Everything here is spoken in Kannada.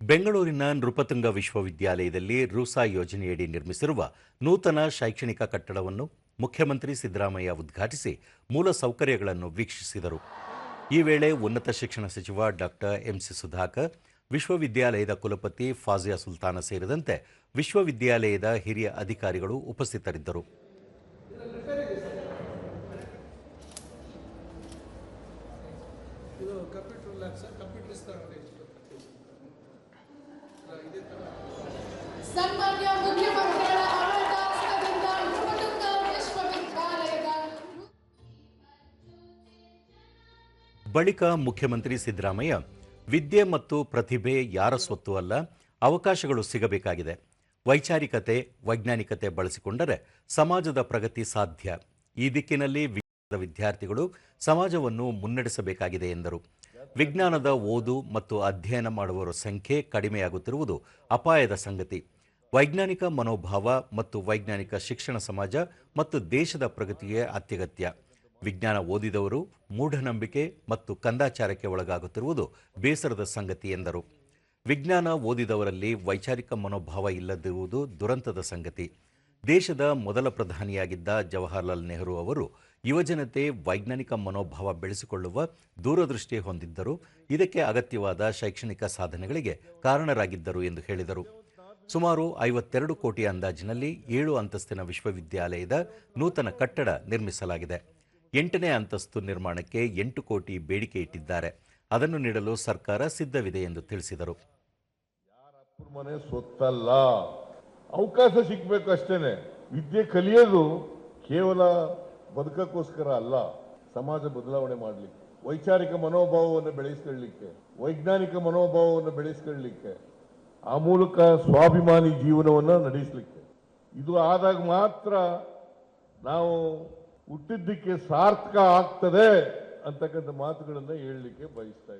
ಬೆಂಗಳೂರಿನ ನೃಪತುಂಗ ವಿಶ್ವವಿದ್ಯಾಲಯದಲ್ಲಿ ರೂಸಾ ಯೋಜನೆಯಡಿ ನಿರ್ಮಿಸಿರುವ ನೂತನ ಶೈಕ್ಷಣಿಕ ಕಟ್ಟಡವನ್ನು ಮುಖ್ಯಮಂತ್ರಿ ಸಿದ್ದರಾಮಯ್ಯ ಉದ್ಘಾಟಿಸಿ ಮೂಲ ಸೌಕರ್ಯಗಳನ್ನು ವೀಕ್ಷಿಸಿದರು. ಈ ವೇಳೆ ಉನ್ನತ ಶಿಕ್ಷಣ ಸಚಿವ ಡಾಕ್ಟರ್ ಎಂಸಿ ಸುಧಾಕರ್, ವಿಶ್ವವಿದ್ಯಾಲಯದ ಕುಲಪತಿ ಫಾಜಿಯಾ ಸುಲ್ತಾನ ಸೇರಿದಂತೆ ವಿಶ್ವವಿದ್ಯಾಲಯದ ಹಿರಿಯ ಅಧಿಕಾರಿಗಳು ಉಪಸ್ಥಿತರಿದ್ದರು. ಕಂಪ್ಯೂಟರ್ ಬಳಿಕ ಮುಖ್ಯಮಂತ್ರಿ ಸಿದ್ದರಾಮಯ್ಯ, ವಿದ್ಯೆ ಮತ್ತು ಪ್ರತಿಭೆ ಯಾರ ಸ್ವತ್ತು ಅಲ್ಲ, ಅವಕಾಶಗಳು ಸಿಗಬೇಕಾಗಿದೆ. ವೈಚಾರಿಕತೆ, ವೈಜ್ಞಾನಿಕತೆ ಬಳಸಿಕೊಂಡರೆ ಸಮಾಜದ ಪ್ರಗತಿ ಸಾಧ್ಯ. ಈ ದಿಕ್ಕಿನಲ್ಲಿ ವಿದ್ಯಾರ್ಥಿಗಳು ಸಮಾಜವನ್ನು ಮುನ್ನಡೆಸಬೇಕಾಗಿದೆ ಎಂದರು. ವಿಜ್ಞಾನದ ಓದು ಮತ್ತು ಅಧ್ಯಯನ ಮಾಡುವವರ ಸಂಖ್ಯೆ ಕಡಿಮೆಯಾಗುತ್ತಿರುವುದು ಅಪಾಯದ ಸಂಗತಿ. ವೈಜ್ಞಾನಿಕ ಮನೋಭಾವ ಮತ್ತು ವೈಜ್ಞಾನಿಕ ಶಿಕ್ಷಣ ಸಮಾಜ ಮತ್ತು ದೇಶದ ಪ್ರಗತಿಗೆ ಅತ್ಯಗತ್ಯ. ವಿಜ್ಞಾನ ಓದಿದವರು ಮೂಢನಂಬಿಕೆ ಮತ್ತು ಕಂದಾಚಾರಕ್ಕೆ ಒಳಗಾಗುತ್ತಿರುವುದು ಬೇಸರದ ಸಂಗತಿ ಎಂದರು. ವಿಜ್ಞಾನ ಓದಿದವರಲ್ಲಿ ವೈಚಾರಿಕ ಮನೋಭಾವ ಇಲ್ಲದಿರುವುದು ದುರಂತದ ಸಂಗತಿ. ದೇಶದ ಮೊದಲ ಪ್ರಧಾನಿಯಾಗಿದ್ದ ಜವಾಹರ್ಲಾಲ್ ನೆಹರು ಅವರು ಯುವಜನತೆ ವೈಜ್ಞಾನಿಕ ಮನೋಭಾವ ಬೆಳೆಸಿಕೊಳ್ಳುವ ದೂರದೃಷ್ಟಿ ಹೊಂದಿದ್ದರು. ಇದಕ್ಕೆ ಅಗತ್ಯವಾದ ಶೈಕ್ಷಣಿಕ ಸಾಧನೆಗಳಿಗೆ ಕಾರಣರಾಗಿದ್ದರು ಎಂದು ಹೇಳಿದರು. ಸುಮಾರು ಐವತ್ತೆರಡು ಕೋಟಿ ಅಂದಾಜಿನಲ್ಲಿ ಏಳು ಅಂತಸ್ತಿನ ವಿಶ್ವವಿದ್ಯಾಲಯದ ನೂತನ ಕಟ್ಟಡ ನಿರ್ಮಿಸಲಾಗಿದೆ. ಎಂಟನೇ ಅಂತಸ್ತು ನಿರ್ಮಾಣಕ್ಕೆ ಎಂಟು ಕೋಟಿ ಬೇಡಿಕೆ ಇಟ್ಟಿದ್ದಾರೆ. ಅದನ್ನು ನೀಡಲು ಸರ್ಕಾರ ಸಿದ್ಧವಿದೆ ಎಂದು ತಿಳಿಸಿದರು. ಮನೆ ಸೊತ್ತಲ್ಲ. ಅವಕಾಶ ಸಿಗಬೇಕು ಅಷ್ಟೇನೆ. ವಿದ್ಯೆ ಕಲಿಯೋದು ಕೇವಲ ಬದುಕಕ್ಕೋಸ್ಕರ ಅಲ್ಲ, ಸಮಾಜ ಬದಲಾವಣೆ ಮಾಡಲಿಕ್ಕೆ, ವೈಚಾರಿಕ ಮನೋಭಾವವನ್ನು ಬೆಳೆಸ್ಕೊಳ್ಳಿಕ್ಕೆ, ವೈಜ್ಞಾನಿಕ ಮನೋಭಾವವನ್ನು ಬೆಳೆಸ್ಕೊಳ್ಳಿಕ್ಕೆ. ಆ ಮೂಲಕ ಸ್ವಾಭಿಮಾನಿ ಜೀವನವನ್ನು ನಡೆಸಲಿಕ್ಕೆ. ಇದು ಆದಾಗ ಮಾತ್ರ ನಾವು ಹುಟ್ಟಿದ್ದಕ್ಕೆ ಸಾರ್ಥಕ ಆಗ್ತದೆ ಅಂತಕ್ಕಂಥ ಮಾತುಗಳನ್ನು ಹೇಳಲಿಕ್ಕೆ ಬಯಸ್ತಾ